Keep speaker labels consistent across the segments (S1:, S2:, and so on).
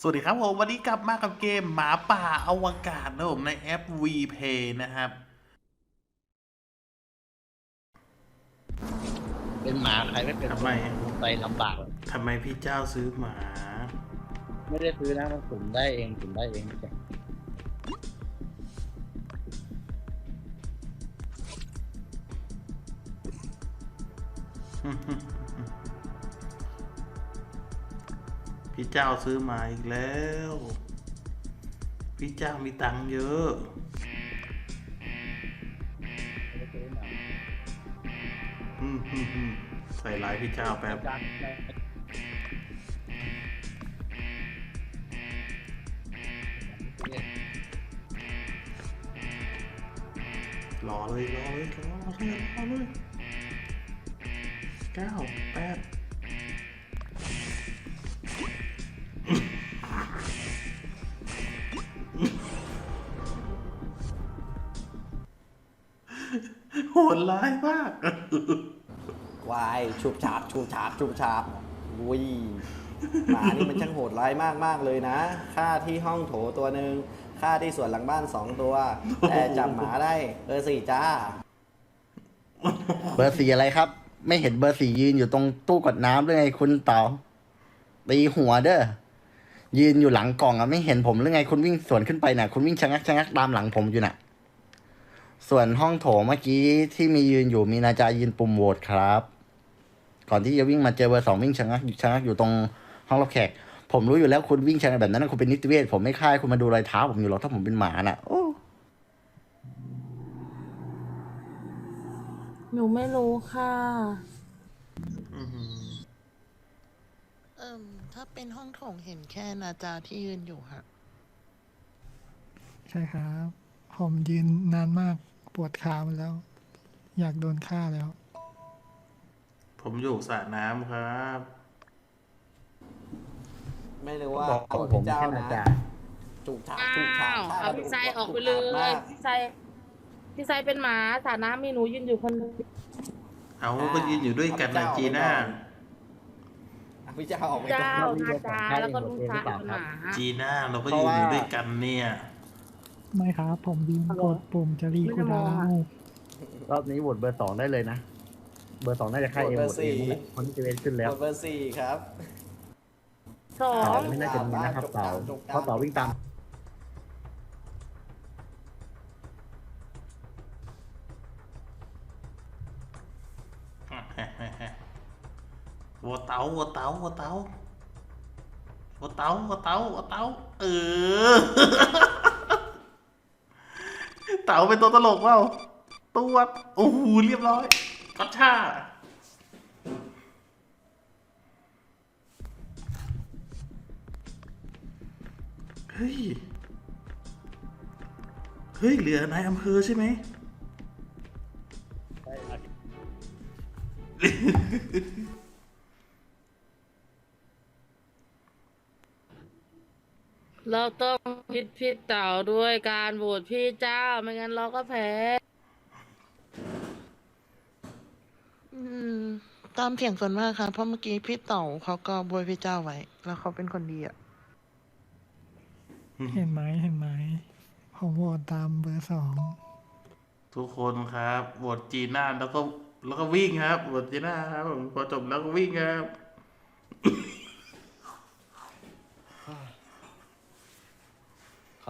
S1: สวัสดีครับผมวันนี้กลับมากับเกมหมาป่าอวกาศนะผมในแอป VPay นะครับ
S2: เป็นหมาใครไม่เป็น
S1: ทำไม
S2: ไปลำบาก
S1: ทำไมพี่เจ้าซื้อหมา
S2: ไม่ได้ซื้อนะมันสุ่มได้เองสุ่มได้เองจ้ะ
S1: พี่เจ้าซื้อมาอีกแล้ว พี่เจ้ามีตังค์เยอะใส่ร้ายพี่เจ้าแป๊บ
S2: ร
S1: รอเลยรอเลยรอเลยรอเลยเก้าแปด ดร้ายมาก
S3: วายชุบฉาบชุบฉาบชุบฉาบวุ้ยหมานี่มันช่างโหดร้ายมากมากๆเลยนะฆ่าที่ห้องโถตัวหนึ่งฆ่าที่สวนหลังบ้านสองตัว แต่จับหมาได้เออสี่จ้า
S4: เบอร์สี่อะไรครับ ไม่เห็นเบอร์สี่ยืนอยู่ตรงตู้กดน้ำหรือไงคุณเต๋าตีหัวเด้อยืนอยู่หลังกล่องอะไม่เห็นผมหรือไงคุณวิ่งสวนขึ้นไปน่ะ คุณวิ่งชะงักชะงักตามหลังผมอยู่น่ะ ส่วนห้องโถเมื่อกี้ที่มียืนอยู่มีนาจายืนปุ่มโหวตครับ ก่อนที่จะวิ่งมาเจอเบอร์สองวิ่งชะงักชะงักอยู่ตรงห้องรับแขก ผมรู้อยู่แล้วคุณวิ่งชะงักแบบนั้นนะคุณเป็นนิติเวชผมไม่ค่ายคุณมาดูรอยเท้าผมอยู่หรอกถ้าผมเป็นหมาน่ะโอ้
S5: หนูไม่รู้ค่ะ
S6: เอิ่มถ้าเป็นห้องโถงเห็นแค่นาจาที่ยืนอยู่ค่ะ
S7: ใช่ครับ ผมยืนนานมาก ปวดขาหมดแล้ว อยากโดนฆ่าแล้ว
S1: ผมอยู่สระน้ำครับ
S3: ไม่รู้ว่า
S2: บอก
S3: เอา
S2: ผม
S3: พี่เจ้า
S2: แค่นา
S3: นะ
S2: จา
S3: จุกฉาบ
S5: อ้า
S3: จุกฉาบ
S5: ว
S3: ฆ่
S5: เอาพี่ไซออกไปเลย
S3: มาก
S5: พี่ไซพี่ไซเป็นหมาสาน้ำมีหนูยืนอยู่คนหนึง
S1: เอาก็ยืนอยู่ด้วยกันนะจีน่า
S3: เอาพี่เจ้าออกไปก่อน
S5: เจ้านาจาแล้วก็ลุงซาเป็นหมา
S1: จีน่าเราก็ยืนอยู่ด้วยกันเนี่ย
S7: ไม่ครับ ผมยืนกดปุ่มจะรีคูลดาวน์
S2: รอบนี้โหวตเบอร์สองได้เลยนะ เบอร์สองน่าจะฆ่าเองโหวตเองนั่นแหละคนที่จะเว้นขึ้นแล้ว
S3: กดเบอร์สี่ครับ
S5: สอง
S2: ไม่น่าจะมีนะครับเต่าเพราะเต่าวิ่งตาม
S1: วัวเต๋าวัวเต๋าวัวเต๋าวัวเต๋าวัวเต๋าวัวเต๋าเออ เต๋าเป็นตัวตลกเปล่าตัวโอ้โหเรียบร้อยกัชชาเฮ้ย เฮ้ย เหลือนายอำเภอใช่ไหม
S5: เราต้องพิดพี่เต่าด้วยการโหวตพี่เจ้า ไม่งั้นเราก็แพ้
S6: อืมตามเสียงส่วนมากค่ะ เพราะเมื่อกี้พี่เต่าเขาก็บวยพี่เจ้าไว้ แล้วเขาเป็นคนดีอะ
S7: เห็นไหมเห็นไหมผมโหวตตามเบอร์สอง
S1: ทุกคนครับบทจีน่าแล้วก็แล้วก็วิ่งครับบทจีน่าครับผมพอจบแล้วก็วิ่งครับ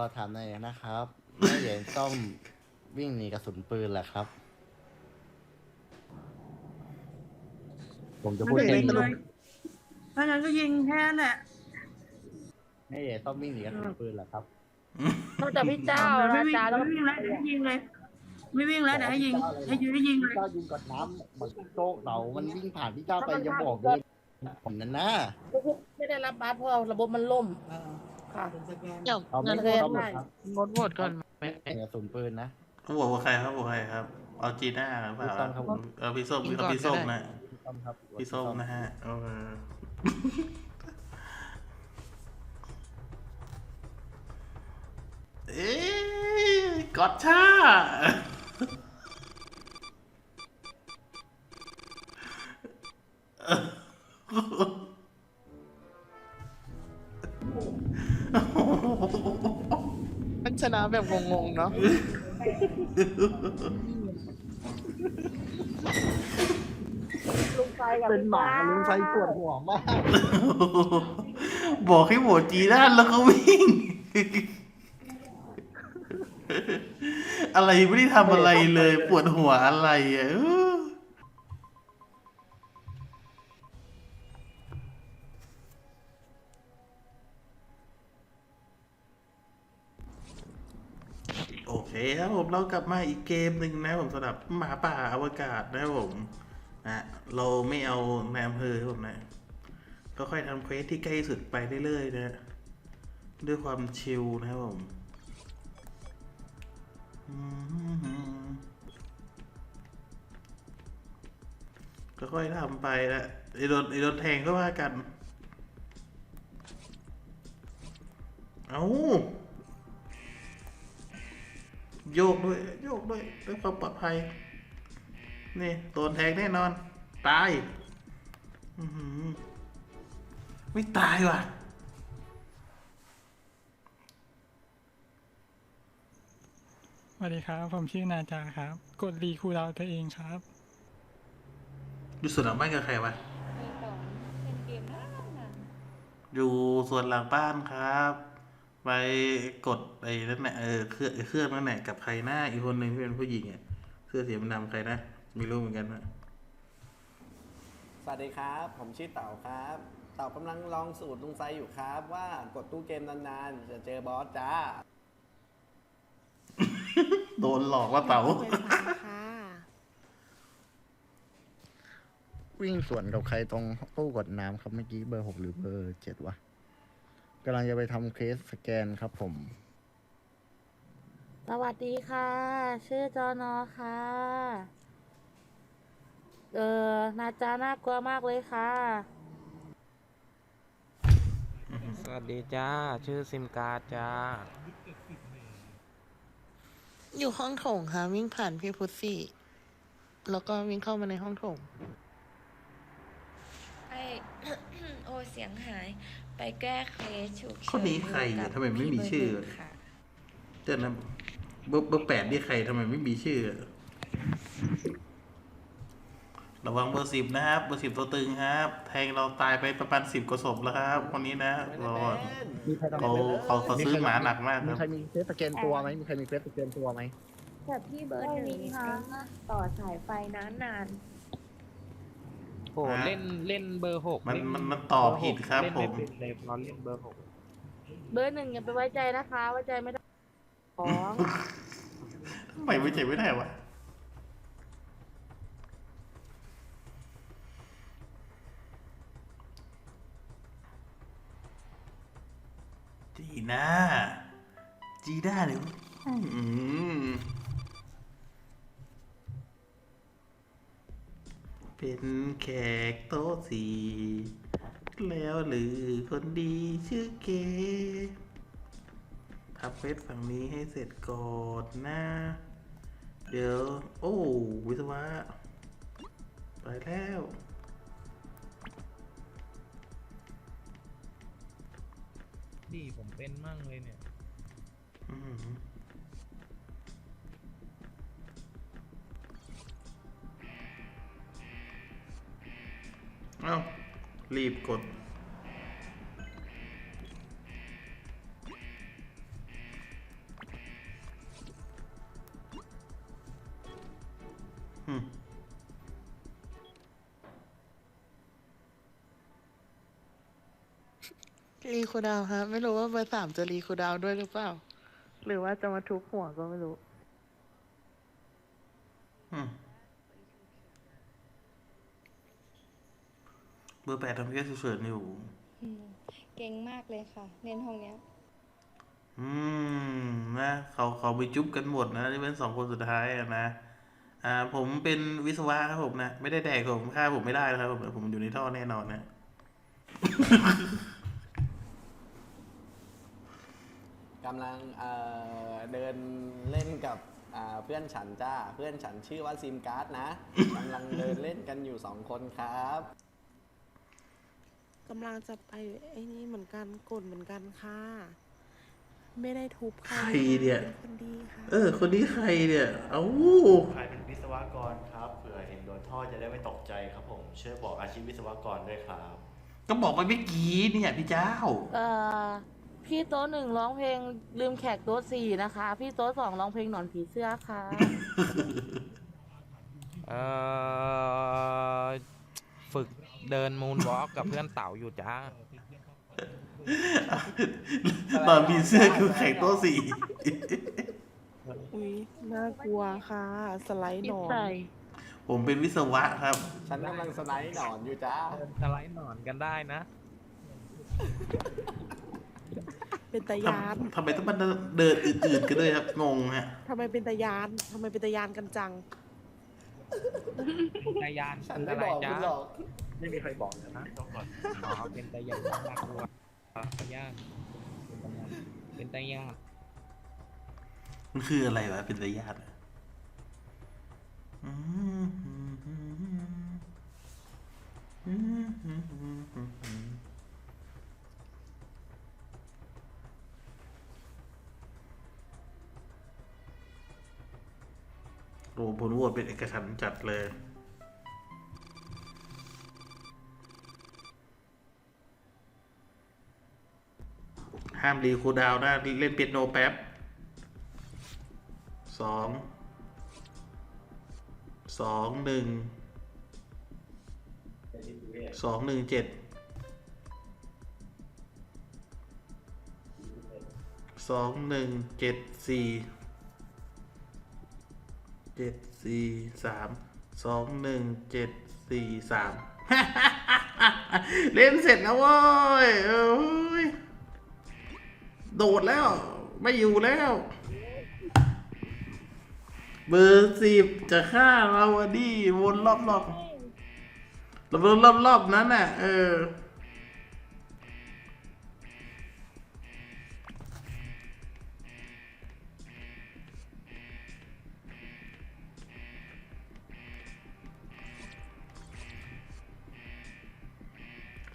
S4: อถามหน่อยนะครับแม่เหรียญส้มวิ่งหนีกระสุนปืนแหละครับ
S2: ผมจะพูดแค่นี้
S8: เพราะฉะนั้นก็ยิงแค่นั้นแหละ
S4: แม่เหรียญส้มวิ่งหนีกระสุนปืนแหละครับ
S5: นอกจากพี่เจ้า
S8: ไม่
S5: นา
S8: วิ่ง
S5: จาแล้ว
S8: ไม่วิ่งแล้วเดี๋ยวให้ยิงเลย ไม่วิ่งแล้วเดี๋ยวให้ยิงให้ยิงให้ยิงเลย
S4: เจ้ายิงกดน้ำมันโต๊ะเต่ามันวิ่งผ่านพี่เจ้าไปยังบอกเลยผมนั่นนะ
S5: ไม่ได้รับบาสเพราะระบบมันล่ม ค่ะ
S6: เดี๋ยว
S2: เอาไม่
S5: นั่น
S2: โหว
S5: เลย
S2: ตเอาหมด
S5: ได้
S2: ครับ
S6: งดโหวตก่อนไหม
S4: กระสุนปืนนะ
S1: เขาบอกว่าใครครับบอกใครครับ เอาจีน่าหรือเปล่า
S4: พี่ส้มครับผม
S1: เออพี่ส้มเอาพี่ส้มนะ
S4: พี่ส้มครับ
S1: พี่ส้มนะฮะเออเอ๊ะกอดชา
S6: มันชนะแบบงงๆเนาะ
S2: เป็นหมาลุงไซปวดหัวมาก
S1: บอกให้โหวตจีด้านแล้วก็วิ่ง อะไรไม่ได้ทำอะไรเลย ปวดหัวอะไรอะ โอเคครับผมเรากลับมาอีกเกมหนึ่งนะผมสำหรับหมาป่าอวกาศนะผมนะเราไม่เอาในอำเภอผมนะ ก็ค่อยทำเควสที่ใกล้สุดไปเรื่อยๆนะ ด้วยความชิลนะครับผมก็ค่อยทำไปนะไอ้โดนไอ้โดนแทงก็ว่ากัน เอา โยกด้วย โยกด้วยด้วยความปลอดภัย นี่โดนแทงแน่นอน ตายอือหือไม่ตายว่ะ
S7: สวัสดีครับ ผมชื่อนาจาครับ กดรีคูลดาวน์ตัวเองครับ
S1: อยู่ส่วนหลังบ้านกับใครวะอยู่ส่วนหลังบ้านครับ ไปกดไอ้นั่นแหละเออเครื่องไอ้เครื่องนั่นแหละกับใครหน้าอีกคนหนึ่งที่เป็นผู้หญิงอะเสื้อสีดำๆใครนะไม่รู้เหมือนกันนะ
S3: สวัสดีครับ ผมชื่อเต่าครับ เต่ากำลังลองสูตรลุงไซอยู่ครับ ว่ากดตู้เกมนานๆ จะเจอบอสจ้า
S1: โดนหลอกว่าเต๋า
S4: วิ่งสวนกับใครตรงตู้กดน้ำครับเมื่อกี้เบอร์หกหรือเบอร์เจ็ดวะ กำลังจะไปทำเคสสแกนครับผม
S5: สวัสดีค่ะ ชื่อจอนอค่ะ เออนาจาน่ากลัวมากเลยค่ะ
S9: สวัสดีจ้า ชื่อซิมการ์ดจ้า
S6: อยู่ห้องโถงค่ะ วิ่งผ่านพี่พุทซี่แล้วก็วิ่งเข้ามาในห้องโถง
S10: ไป โอ้เสียงหาย ไปแก้เคสฉุกเฉิน
S1: คนนี้ใครอะ
S10: กับ
S1: ทำไมไม่มีชื่อ
S10: พี่เบิร์ดค่ะ
S1: เจ้านะเบอร์เบอร์แปดนี่ใครทำไมไม่มีชื่อ ระวังเบอร์สิบนะครับเบอร์สิบตัวตึงครับ แทงเราตายไปประมาณสิบกว่าศพแล้วครับคนนี้นะรอ
S2: มีใครทำ
S1: เขาเขาเขาซื้อหมาหนักมากค
S2: มี
S1: รับ
S2: ใครมีเฟสสแกนตัวไหมมีใครมีเฟสสแกนตัวไหม
S10: แต่พี่เบิร์ดหนึ่งต่อสายไฟนานนาน
S9: โหเล่นเล่นเบอร์หก
S1: มัน
S9: เล่
S1: มันมันตอบผิดครับ
S9: เล่น
S1: ผ
S9: ไเป็
S1: ม
S9: นเลยเราเล่นเบอร์หก
S5: เบอร์หนึ่งอย่าไปไว้ใจนะคะไว้ใจไม่ได้ของ
S1: ทำไมไม่ใจไม่ได้วะจีน่าจีน่าเดี๋ยวอื เป็นแขกโต๊ะสีแล้วหรือคนดีชื่อเกทำเฟซฝั่งนี้ให้เสร็จก่อนนะ เดี๋ยว โอ้วิศวะ ไปแล้ว
S9: ดีผมเป็นมั่งเลยเนี่ย
S1: อื้อ รีบกดอืม
S6: รีคูลดาวน์ฮะ ไม่รู้ว่าเบอร์สามจะรีคูลดาวน์ด้วยหรือเปล่า หรือว่าจะมาทุบหัวก็ไม่รู้
S1: อืม บอร์แปดทำแค่ฉุกเฉินอยู่
S10: ๆเก่งมากเลยค่ะเล่นห้องเนี้ย
S1: อืมนะเขาเขาไปจุ๊บกันหมดนะที่เป็นสองคนสุดท้ายอะนะ อ่า ผมเป็นวิศวะครับผมนะไม่ได้แดกผมฆ่าผมไม่ได้นะครับผมผมอยู่ในท่อแน่นอนนะ
S3: กำลังเอ่อเดินเล่นกับอ่าเพื่อนฉันจ้า เพื่อนฉันชื่อว่าซิมการ์ดนะ กำลังเดินเล่นกันอยู่สองคนครับ
S6: กำลังจะไปไอ้นี่เหมือนกันกดเหมือนกันค่ะ
S11: ไม่ได้ทุบใคร
S1: ใครเนี่ย
S11: เป็นคนดีค่ะ
S1: เออ คนนี้ใครเนี่ย เอ้า
S12: ใครเป็นวิศวกรครับเผื่อเห็นโดนท่อจะได้ไม่ตกใจครับผมช่วยบอกอาชีพวิศวกรด้วยครับ
S1: ก็บอกไปเมื่อกี้เนี่ยพี่เจ้า
S5: เอ่อพี่โต๊ะหนึ่งร้องเพลงลืมแขกโต๊ะสี่นะคะ พี่โต๊ะสองร้องเพลงหนอนผีเสื้อค่ะ
S9: เอ่อฝึก เดินมูนวอล์กกับเพื่อนเต่าอยู่จ้า
S1: ตอนพีเสื้อคือแข่งโต๊ะสี่
S11: อุ้ยน่ากลัวค่ะ สไลด์หนอน
S1: ผมเป็นวิศวะครับ
S3: ฉันกำลังสไลด์หนอนอยู่จ้า
S9: สไลด์หนอนกันได้นะ
S11: เป็นตายาน
S1: ทำไมต้องมาเดินอื่นๆกันด้วยครับงงฮะ
S11: ทำไมเป็นตายานทำไมเป็นตายานกันจัง
S9: ตายาน
S3: ฉัน
S9: คือ
S3: ไม่
S9: อะไร
S3: บอก
S9: จ้า
S3: คุณหรอก
S2: ไม่มีใครบอกนะ
S9: อ๋อเป็นตายานน่ากลัวตายานเป็นตายาน
S1: มันคืออะไรวะ เป็นระยะเหรออืมโอ้ผลโหวตเป็นเอกฉันท์จัดเลยามรีคูดาวน์นะเล่นเปียโนแป๊บสองสองหนึ่งสองหนึ่งเจ็ดสองหนึ่งเจ็ดสี่เจ็ดสี่สามสองหนึ่งเจ็ดสี่สามเล่นเสร็จแล้วเว้ยเอ้ย โดดแล้ว ไม่อยู่แล้วเบอร์สิบจะฆ่าเราอะดิวนรอบรอบๆวรอบรอบนั้นน่ะ เออ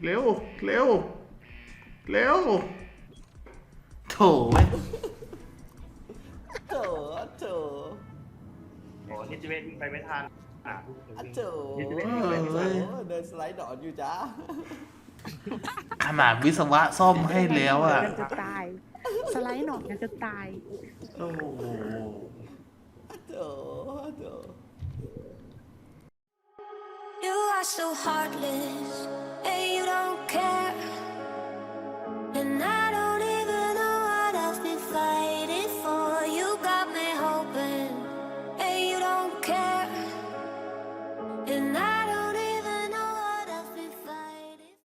S1: เร็ว เร็ว เร็ว โถเว้ย
S3: โถโถ
S12: โอ้นิจิเวศวิ่งไปไม่ทันอะ
S3: อันโถ
S1: เอ้ย
S3: เดินสไลด์หนอนอยู่จ้า
S1: ขนาดวิศวะซ่อมให้แล้วอะ
S11: กันจะตาย สไลด์หนอนกันจะตาย
S1: โอ้โห
S3: โถโถ
S10: You are so heartless, and you don't care. And I